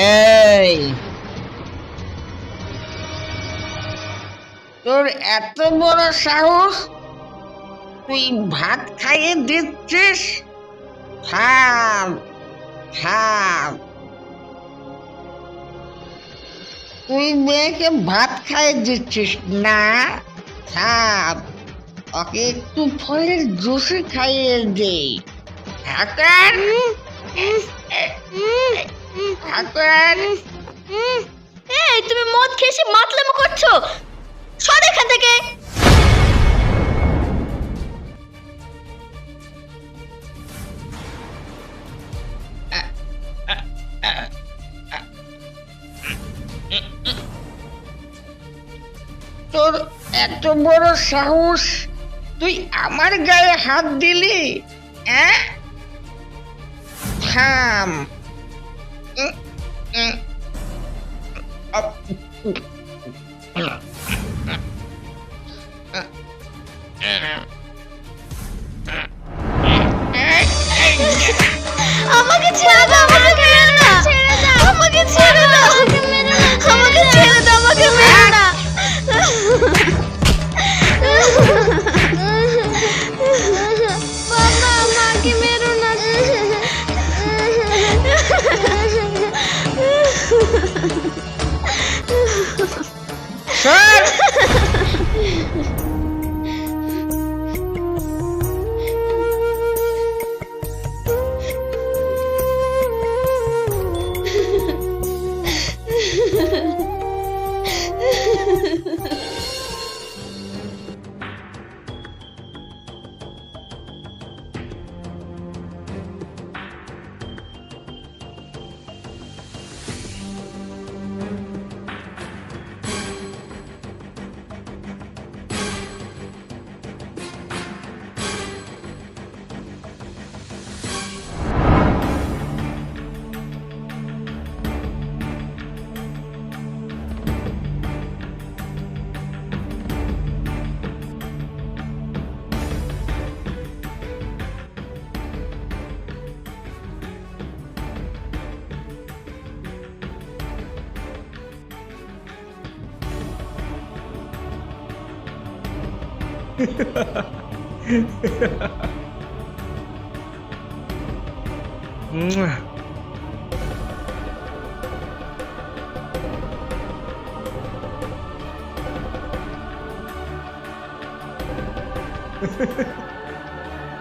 এই। তোর এত বড় সাহস? তুই ভাত খাইয়ে দিচ্ছিস? তুই মেয়েকে ভাত খাইয়ে দিচ্ছিস না? থাম, ওকে একটু ফলের জুসে খাইয়ে দে। হাকার হাকার এই তুমি মদ খেয়ে এসে মাতলামো করছ? সর এখান থেকে। তোর এত বড় সাহস তুই আমার গায়ে হাত দিলি হ্যাঁ? থাম। আপ, আমাকে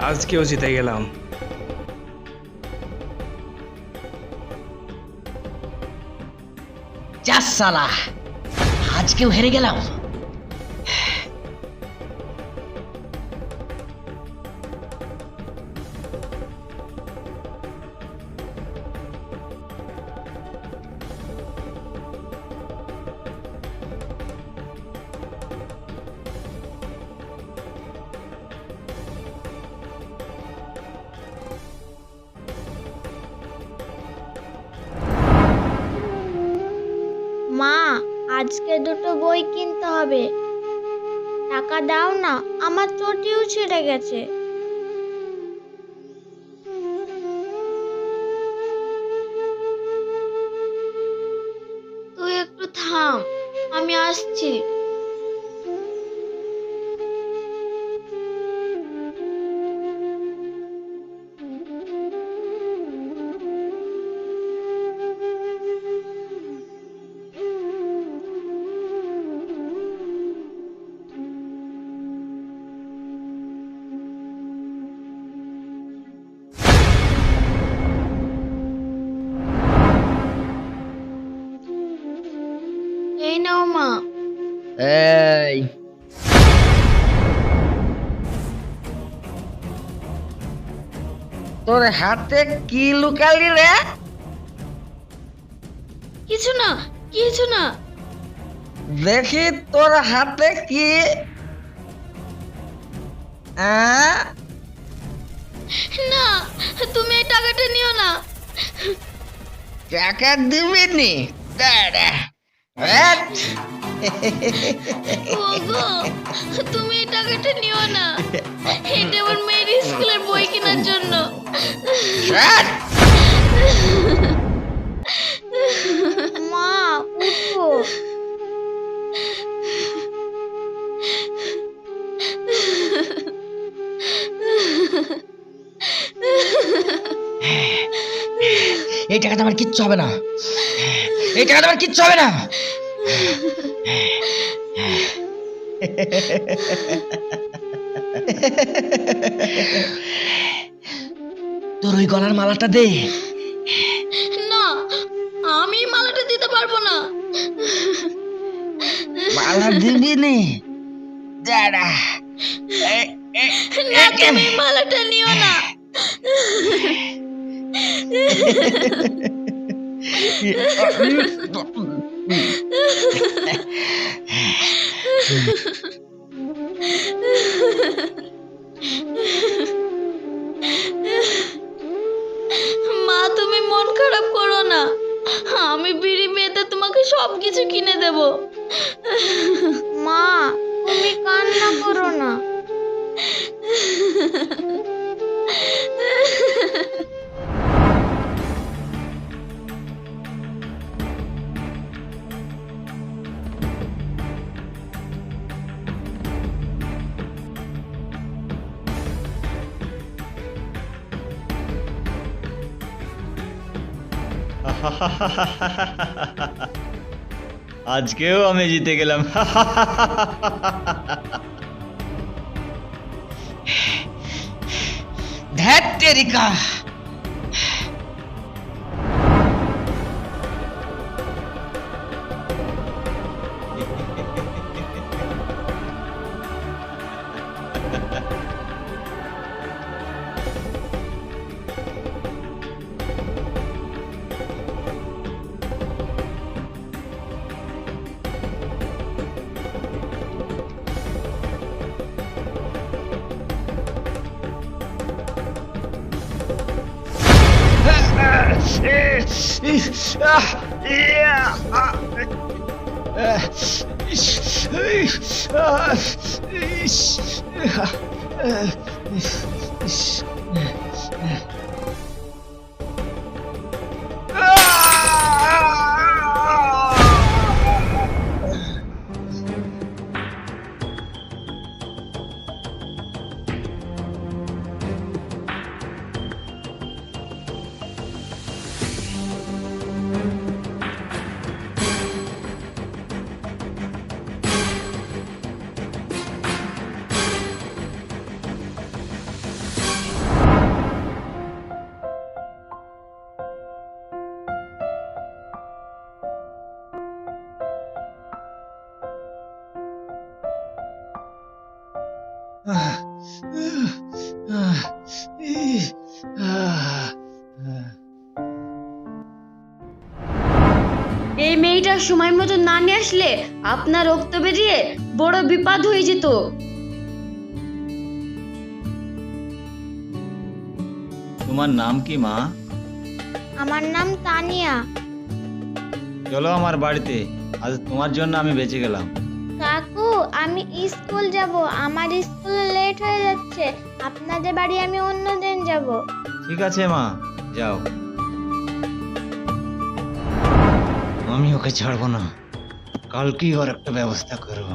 আজকেও জিতে গেলাম চাস সালা আজকেও হেরে গেলাম আজকে দুটো বই কিনতে হবে। টাকা দাও না, আমার চটিও ছিঁড়ে গেছে। তুই একটু থাম, আমি আসছি। এই। তোর হাতে কি লুকালি রে? কিছু না কিছু না। দেখি তোর হাতে কি? না তুমি এই টাকাটা নিও না। টাকা দিবি নি দাঁড়া। তুমি এই টাকাটা নিও না। এটা আমার মেয়ের স্কুলের বই কেনার জন্য। মা উঠো হ্যাঁ, হ্যাঁ, এই টাকাটা আমার কিচ্ছু হবে না। এই টাকাতে আমার কিচ্ছু হবে না। তোর ওই গলার মালাটা দে। না আমি মালাটা দিতে পারব না। মালা দিবি নে। দাঁড়া। না তুমি মালাটা নিও না। মা, তুমি মন খারাপ করো না। আমি বিড়ি মেয়েতে তোমাকে সব কিছু কিনে দেব। মা, তুমি কান্না করো না। আজকেও আমি জিতে গেলাম ধ্যাত তেরিকা এই মেয়েটা সময় মতো না নিয়ে আসলে আপনার রক্ত বেরিয়ে বড় বিপদ হয়ে যেত। তোমার নাম কি মা? আমার নাম তানিয়া। চলো আমার বাড়িতে। আজ তোমার জন্য আমি বেঁচে গেলাম। কাকু আমি স্কুল যাব। আমার স্কুলে লেট হয়ে যাচ্ছে। আপনাদের বাড়ি আমি অন্য দিন যাব। ঠিক আছে মা। যাও। আমি ওকে ছাড়বো না। কালকেই ওর একটা ব্যবস্থা করব।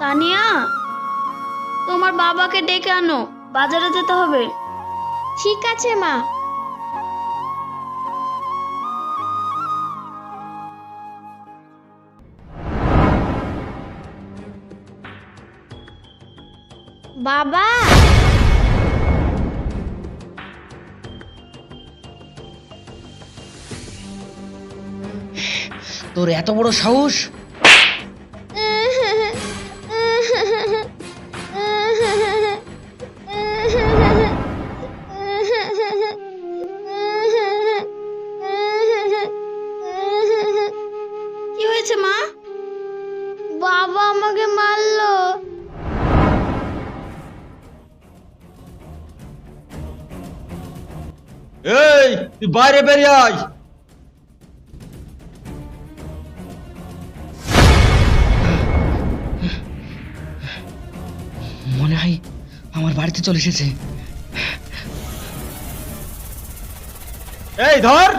তানিয়া তোমার বাবাকে ডেকে আনো বাজারে যেতে হবে। ঠিক আছে মা। বাবা! তোর এত বড় সাহস? কি হয়েছে মা? বাবা আমাকে মারলো। এই তুই বাইরে বেরিয়ে আয়। মনে হয় আমার বাড়িতে চলে এসেছে। এই ধর!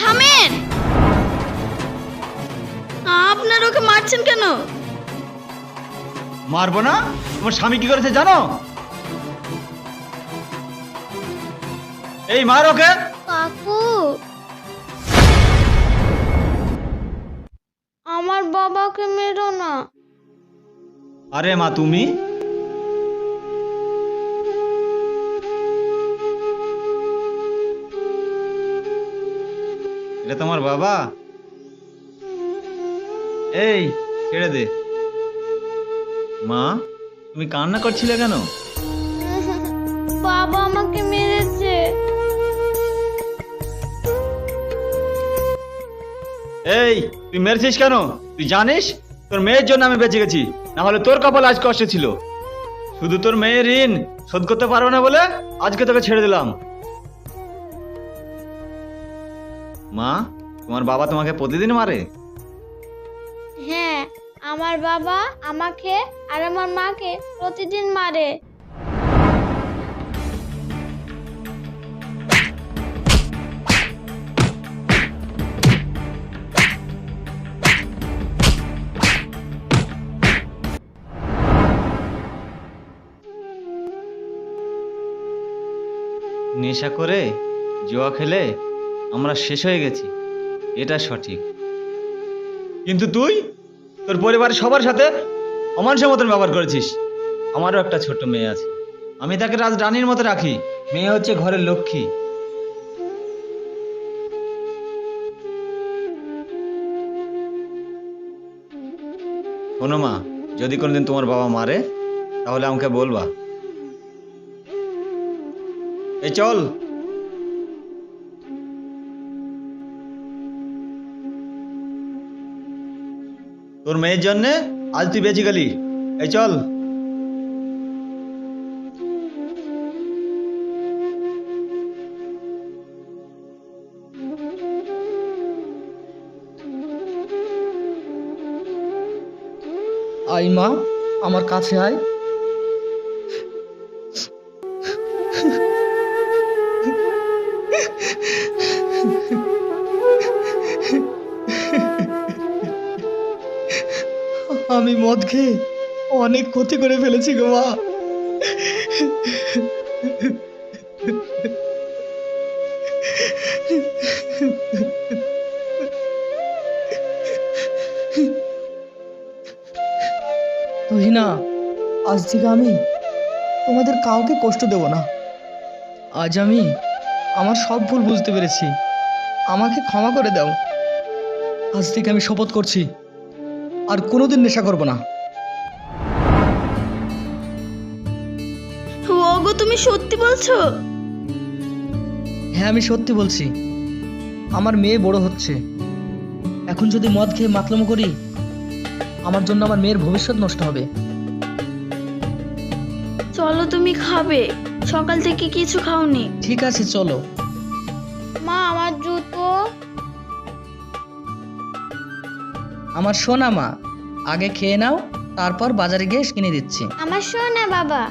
থামেন! মারছেন কেন? মারবো না? তোমার স্বামী কি করেছে জানো? এই মার ওকে। কাকু। আমার বাবাকে মেরো না। আরে মা তুমি? এটা তোমার বাবা? এই ছেড়ে দে। মা? তুমি কান্না করছিলে কেন? বাবা আমাকে মেরেছে। এই তুই মেরেছিস কেন? তুই জানিস? তোর মেয়ের জন্য আমি বেঁচে গেছি। না হলে তোর কপাল আজ কষ্ট ছিল। শুধু তোর মেয়ের ঋণ শোধ করতে পারব না বলে আজকে তোকে ছেড়ে দিলাম। মা তোমার বাবা তোমাকে প্রতিদিন মারে? আমার বাবা আমাকে আর আমার মাকে প্রতিদিন মারে। নেশা করে জুয়া খেলে আমরা শেষ হয়ে গেছি। এটা সঠিক। কিন্তু তুই? তোর পরিবারের সবার সাথে অমানুষের মতন ব্যবহার করেছিস। আমারও একটা ছোট মেয়ে আছে। আমি তাকে রাজ রানীর মতো রাখি। মেয়ে হচ্ছে ঘরের লক্ষ্মী। শোনো মা, যদি কোনোদিন তোমার বাবা মারে, তাহলে আমাকে বলবা। এই চল। তোর মেয়ের জন্য আজ তুই বেঁচে গেলি। এই চল। আই মা আমার কাছে আয়। আমি মদ খেয়ে অনেক ক্ষতি করে ফেলেছি গো মা। তুহিনা আজ থেকে আমি তোমাদের কাউকে কষ্ট দেব না। আজ আমি আমার সব ভুল বুঝতে পেরেছি। আমাকে ক্ষমা করে দাও। আজ থেকে আমি শপথ করছি। আর কোনোদিন নেশা করব না। ওগো তুমি সত্যি বলছো? হ্যাঁ আমি সত্যি বলছি। আমার মেয়ে বড় হচ্ছে। এখন যদি মদ খেয়ে মাতলামো করি আমার জন্য আমার মেয়ের ভবিষ্যৎ নষ্ট হবে। চলো তুমি খাবে। সকাল থেকে কিছু খাওনি। ঠিক আছে চলো। মা আমার সোনা মা। আগে খেয়ে নাও তারপর বাজারে গিয়ে কিনে দিচ্ছি। আমার সোনা বাবা।